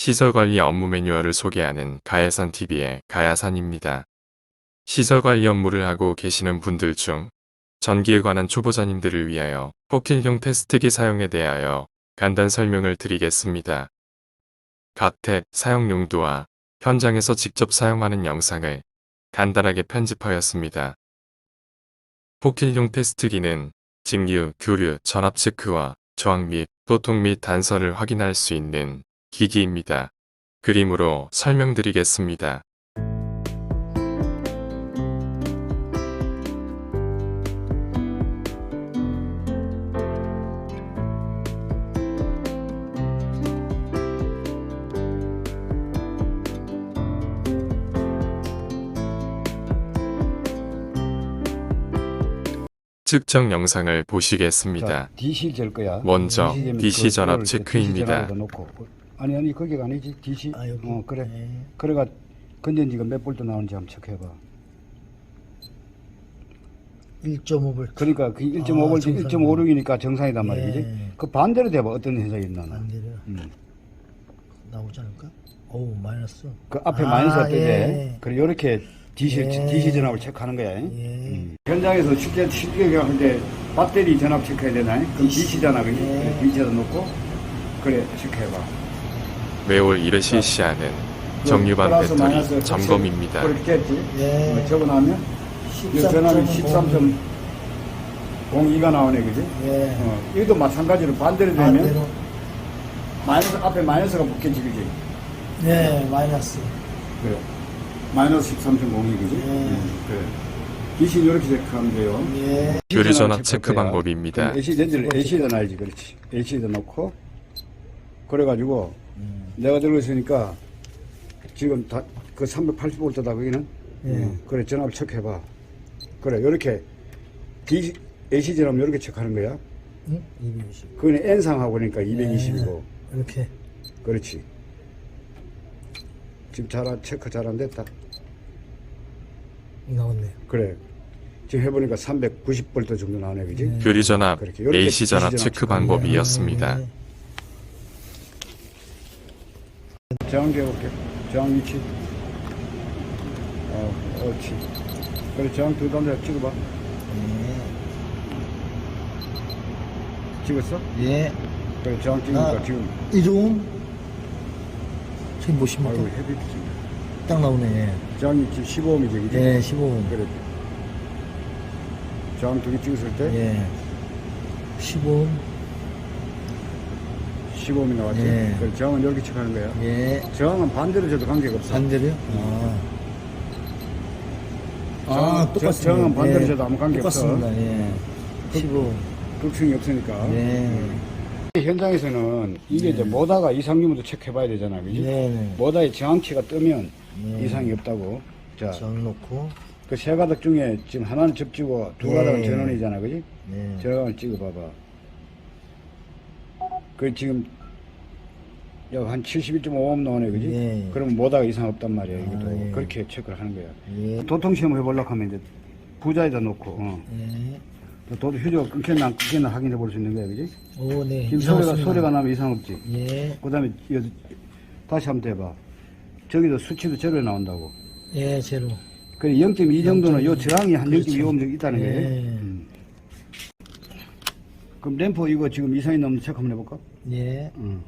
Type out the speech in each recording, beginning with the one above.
시설관리 업무 매뉴얼을 소개하는 가야산 TV의 가야산입니다. 시설관리 업무를 하고 계시는 분들 중 전기에 관한 초보자님들을 위하여 포킬용 테스트기 사용에 대하여 간단 설명을 드리겠습니다. 각택 사용 용도와 현장에서 직접 사용하는 영상을 간단하게 편집하였습니다. 포킬용 테스트기는 직류, 교류, 전압 체크와 저항 및 도통 및 단선을 확인할 수 있는 기기입니다. 그림으로 설명드리겠습니다. 측정 영상을 보시겠습니다. 자. 먼저 DC 전압 체크입니다. 아니 아니 거기가 아니지 DC. 아 여기. 어 그래. 네. 그래가 건전지가 몇 볼트 나오는지 한번 체크해봐. 1.5V. 그러니까 그 아, 1.5볼트, 정상. 1.56이니까 정상이단 예. 그지? 그 반대로 돼봐 어떤 현상이 있나? 반대로 음. 나오지 않을까? 오 마이너스. 그 앞에 아, 마이너스가 뜨지. 예. 그래 요렇게 DC 예. DC 전압을 체크하는 거야. 예. 음. 현장에서 실제 실제 할때 배터리 전압 체크해야 되나? 그럼 DC 전압이지. 예. 그래, DC에다 놓고 그래 체크해봐. 매월 1회 실시하는 정유반 플러스 배터리 점검입니다. 그렇게 했지. 예. 어, 적어놓으면 이 전압이 13.02가 나오네, 그지? 예. 어, 이것도 마찬가지로 반대로 되면 반대로. 마이너스 앞에 마이너스가 붙겠지, 그지? 네 마이너스. 그래. 마이너스 13.02, 그지? 예. 음, 그래. DC 이렇게 체크하면 돼요. 예. 교류 전압 체크. 방법입니다. 렌즈를 AC에다 놔야지, 그렇지. AC에다 놓고, 그래가지고, 음. 내가 들고 있으니까, 지금 다, 그 380V다, 거기는? 예. 음, 그래, 전압을 체크해봐. 그래, 요렇게, DC, AC 전압 이렇게 체크하는 거야. 응? 220. 그건 N상하고 그러니까 220이고. 이렇게. 그렇지. 지금 잘, 체크 잘 안 됐다. 나왔네요. 그래. 지금 해보니까 390V 정도 나오네, 그지? 네. 교류 전압 그렇게 이렇게 AC 전압 체크 방법이었습니다. 예. 저항 재볼게요. 저항 위치. 어, 옳지. 그래, 저항 두 단자 찍어봐. 찍었어? 예. 그래, 저항 찍으니까 아. 지금. 이중. 저기 보시면 아이고, 헤비 찍네. 딱 나오네. 저항 위치 15홈이지, 그지? 예, 15홈. 그래. 저항 두 개 찍었을 때? 예. 15홈. 15mm 나왔죠. 예. 그 저항은 이렇게 측하는 거예요. 예. 저항은 반대로 줘도 관계가 없어. 반대로요? 음. 아. 저항은, 아, 똑같습니다. 저, 항은 반대로 예. 줘도 아무 관계 없어. 똑같습니다. 예. 15. 극충이 없으니까. 예. 음. 현장에서는 이게 예. 이제 모다가 이상 유무도 체크해봐야 되잖아, 그지? 예, 네. 모다의 저항치가 뜨면 예. 이상이 없다고. 자, 정 놓고. 그 세 가닥 중에 지금 하나는 접지고 두 예. 가닥은 전원이잖아, 그지? 네. 저항을 찍어봐봐. 그 지금 약한 71.5옴 나오네, 그지? 네. 그러면 모다가 이상 없단 말이야, 이것도. 아, 예. 그렇게 체크를 하는 거야. 예. 도통시험 해보려고 하면 이제 부자에다 놓고, 어. 예. 도도 휴지가 끊겼나 안 끊겼나 확인해 볼 수 있는 거야, 그지? 오, 네. 지금 소리가, 없습니다. 소리가 나면 이상 없지? 예. 그 다음에 다시 한번 대봐. 저기도 수치도 제로 나온다고. 예, 제로. 그래 0.2 정도는 요 저항이 한 그렇죠. 0.25 정도 있다는 거예요. 예. 음. 그럼 램프 이거 지금 이상이 넘는 체크 한번 해볼까? 예. 응.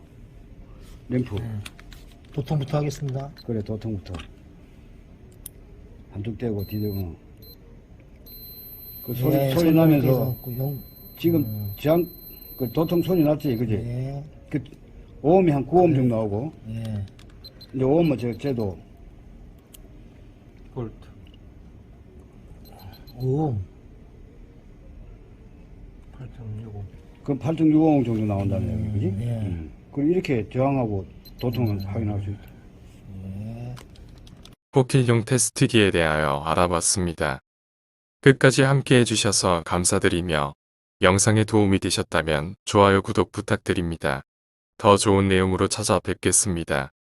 램프. 보통부터 하겠습니다. 그래 도통부터. 한쪽 떼고 뒤대고. 그 소리, 예, 소리 나면서 용- 지금 음. 저항 그 도통 소리 났지 그지? 예. 그 5옴이 한 9옴 정도 나오고 예. 이제 5옴은 저 쟤도 볼트. 오. 8.65. 그럼 8.65 정도 나온다는 음, 얘기, 그지? 예. 음. 그리고 이렇게 저항하고 도통을 확인할 수 있다. 예. 포킬용 테스트기에 대하여 알아봤습니다. 끝까지 함께 해주셔서 감사드리며 영상에 도움이 되셨다면 좋아요 구독 부탁드립니다. 더 좋은 내용으로 찾아뵙겠습니다.